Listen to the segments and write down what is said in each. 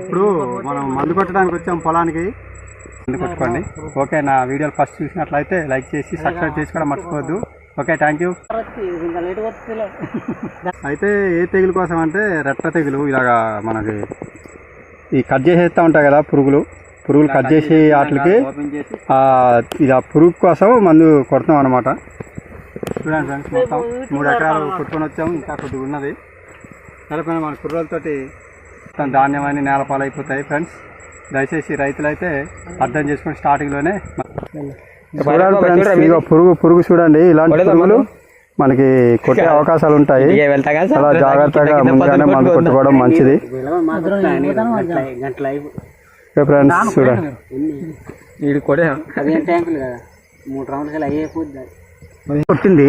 ఇప్పుడు మనం మందు కొట్టడానికి వచ్చాం పొలానికి. మందు కొట్టుకోండి. ఓకే నా వీడియోలు ఫస్ట్ చూసినట్లయితే లైక్ చేసి సబ్స్క్రైబ్ చేసి కూడా మర్చిపోవద్దు. ఓకే థ్యాంక్ యూ అయితే ఏ తెగులు కోసం అంటే రెట్ట తెగులు ఇలాగా మనకి ఈ కట్ చేసేస్తూ ఉంటాయి కదా పురుగులు. పురుగులు కట్ చేసి వాటికి ఆ, ఇది ఆ పురుగు కోసం మందు కొడతాం అనమాట చూడండి ఫ్రెండ్స్ మొత్తం మూడు ఎకరాలు కొట్టుకొని వచ్చాము ఇంకా కొద్దిగా ఉన్నది. నెలకొని మన కుర్రోలతోటి మొత్తం ధాన్యం అని నేల పాలైపోతాయి ఫ్రెండ్స్. దయచేసి రైతులైతే అర్థం చేసుకుని స్టార్టింగ్లోనే చూడండి ఫ్రెండ్స్ ఇదిగో పురుగు పురుగు చూడండి ఇలాంటి పురుగులు మనకి కొట్టే అవకాశాలు ఉంటాయి. చాలా జాగ్రత్తగా ముందుగానే మందు కొట్టుకోవడం మంచిది. ఫ్రెండ్స్ చూడండి. మూడు రౌండ్లు అయ్యేపోద్ది కొట్టింది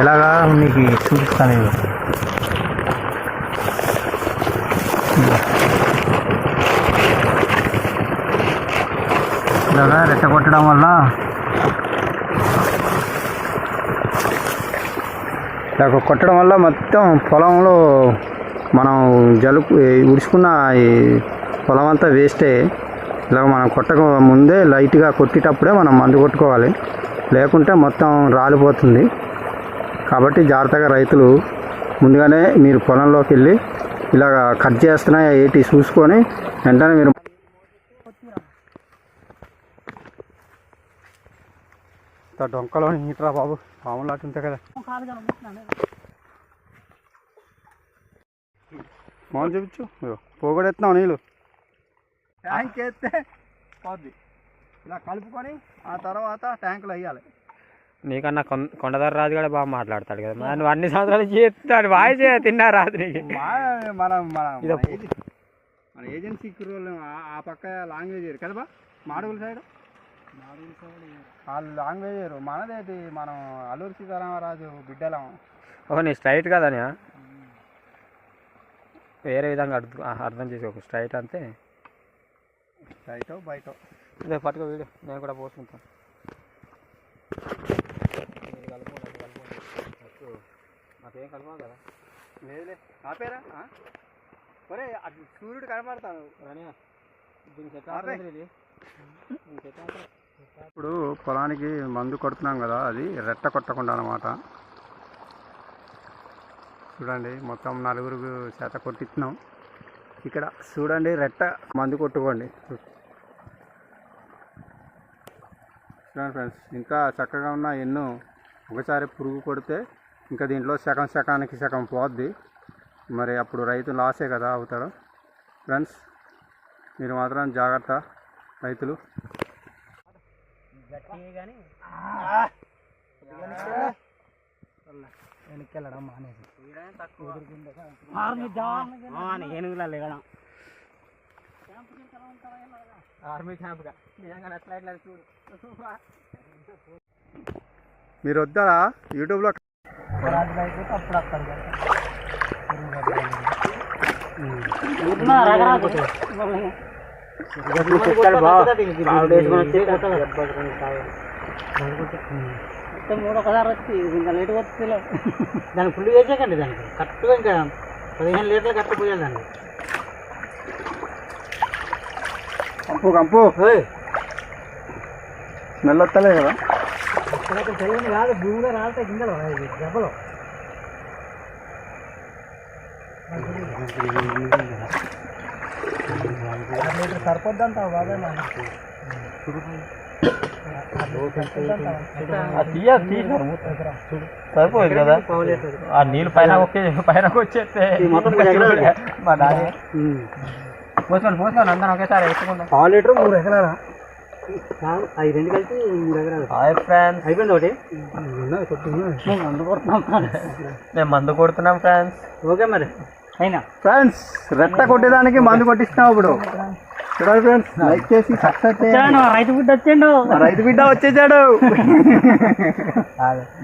ఎలాగా మీకు చూపిస్తాను ఇది ఇలాగా రెట్ట కొట్టడం వల్ల ఇలా కొట్టడం వల్ల మొత్తం పొలంలో మనం జలుపు ఉడుచుకున్న పొలం అంతా వేస్టే. ఇలా మనం కొట్టక ముందే లైట్గా కొట్టేటప్పుడే మనం మందు కొట్టుకోవాలి. లేకుంటే మొత్తం రాలిపోతుంది. కాబట్టి జాగ్రత్తగా రైతులు ముందుగానే మీరు పొలంలోకి వెళ్ళి ఇలాగ కట్ చేస్తున్నాయా ఏంటి చూసుకొని వెంటనే మీరు డొంకలో నీటరా బాబు పాములు అటు ఉంటాయి కదా. మోహన్ చూపించు. పోగొడెత్తున్నావు నీళ్ళు. ట్యాంక్ వేస్తే పోద్ది. ఇలా కలుపుకొని ఆ తర్వాత ట్యాంకులు వేయాలి. నీకన్నా కొం- కొండదర రాజు కూడా బాగా మాట్లాడతాడు కదా. అన్ని సంవత్సరాలు చేస్తాడు. వాయిస్ తిన్నా రాదు నీకు మా- మన మన. మన ఏజెన్- మన ఏజెన్సీ కుర్రోళ్ళు ఆ- పక్క లాంగ్వేజ్ కదా బా? మాడుగుల సైడ్? వాళ్ళు లాంగ్వేజ్ వేరు మనదేటి? మనం అల్లూరి సీతారామరాజు బిడ్డలం. ఓ నీ స్ట్రైట్ కదనే వేరే విధంగా అర్థం అర్థం చేసుకోకు స్ట్రైట్ అంతే. బయట బయట ఇదే పట్టుకో వీడియో. నేను కూడా పోసుకుంటాను నాకేం కలపా కదా? లేదులే. ఆపేరా ఆ? ఒరే అటు సూర్యుడు కనబడతాను రానియా దీనికి ఎట్లా? దీనికి ఎట్లా? ఇప్పుడు పొలానికి మందు కొడుతున్నాం కదా అది రెట్ట కొట్టకుండా అనమాట చూడండి మొత్తం నలుగురు చేత కొట్టిస్తున్నాం. ఇక్కడ చూడండి రెట్ట మందు కొట్టుకోండి. చూడండి ఫ్రెండ్స్ ఇంకా చక్కగా ఉన్న ఎన్నో ఒకసారి పురుగు కొడితే ఇంకా దీంట్లో సగం సగానికి సగం పోద్ది మరి అప్పుడు రైతు లాసే కదా అవుతారు ఫ్రెండ్స్ మీరు మాత్రం జాగ్రత్త రైతులు వెనక్కెళ్ళడం మానేసి ఏనుగులా లేగడం ఆర్మీ క్యాంప్గా నిజంగా ఎట్లా ఎట్లా చూడు. మీరు వద్దారా? యూట్యూబ్లో అప్పుడు అక్కడ మూడు ఒకసారి వచ్చి ఇంకా లేట్ వస్తుంది దానికి ఫుల్ వేసేకండి దానికి. కరెక్ట్గా ఇంకా పదిహేను లీటర్లు కరెక్ట్ పోయాలి దానికి. కంపు కంపు స్మెల్ వస్తలే కదా తెలియని కాదు భూమిలో రాలితే ఇది దెబ్బలు సరిపోద్దంటావు బాబాయ్ సరిపోదు కదా ఆ నీళ్ళు పైన ఒకే పైన వచ్చేస్తే. మా డాడీ పోసుకోండి పోసుకోండి అందరం ఒకేసారి ఎత్తుకుందాం పావు లీటర్ మూడు ఎకరాలా? అవి రెండు కలిసి మూడు ఎకరాలు. Hi friends. అయిపోయింది ఒకటి? మందు కొడుతున్నాం మేము మందు కొడుతున్నాం ఫ్రెండ్స్. ఓకే మరి. అయినా. ఫ్రెండ్స్ రెట్ట కొట్టేదానికి మందు కొట్టిస్తున్నావు ఇప్పుడు. చూడండి ఫ్రెండ్స్ లైక్ చేసి చేయండి. రైతు బిడ్డ వచ్చిండు. రైతు బిడ్డ వచ్చేసాడు.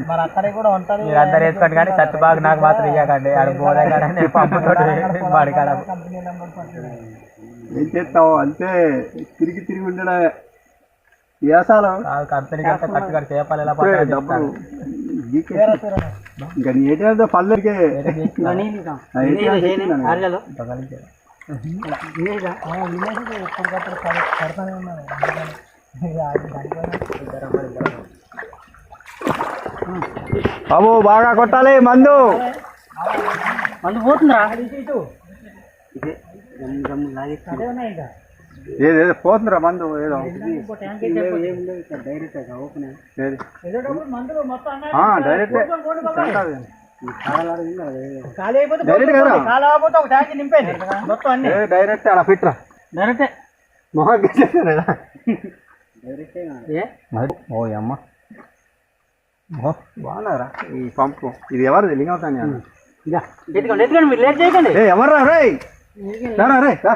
మరి అక్కడే కూడా ఉంటుంది మీరు అందరు వేసుకోండి కానీ సత్తుబాగు నాకు మాత్రం ఇవ్వకండి ఆడ బోధ కాడ నేను పంపుతోటి వాడి కాడ. ఏం చేస్తావు? అంతే. తిరిగి తిరిగి ఉండడే వ్యాసాలు. కంపెనీ కంటే కడితే చేపాలి ఎలా ఇప్పుడే పడతాయో డబ్బులు. చెప్తాను. ఇంకా నీ ఏటీఎంతో పల్లెకే ఆరుగలో బాబు బాగా కొట్టాలి మందు. మందు పోతుందిరా. ఇదే గమ్ గమ్ లాగేస్తుంది ఏది ఏదో పోతుందిరా మందు ఏదో. డైరెక్ట్ ఓపెన్ ఏది? మందులు మొత్తం ఆ, డైరెక్ట్ ఖాళీ అయిపోతే డైరెక్ట్ కదా ఖాళీ అయిపోతే ఒక ట్యాంక్ నింపేది మొత్తం అన్ని. ఏ డైరెక్ట్ అలా ఫిట్రా డైరెక్టే. మొహం గీసేసారా? ఏ? ఓ అమ్మ. బాగున్నారా? ఈ పంపు. ఇది ఎవరిది? లింగవుతాను ఇదా ఎత్తుకోండి ఎత్తుకోండి మీరు లేట్ చేయకండి. ఏ ఎవర్రా? రే రారా రే రా.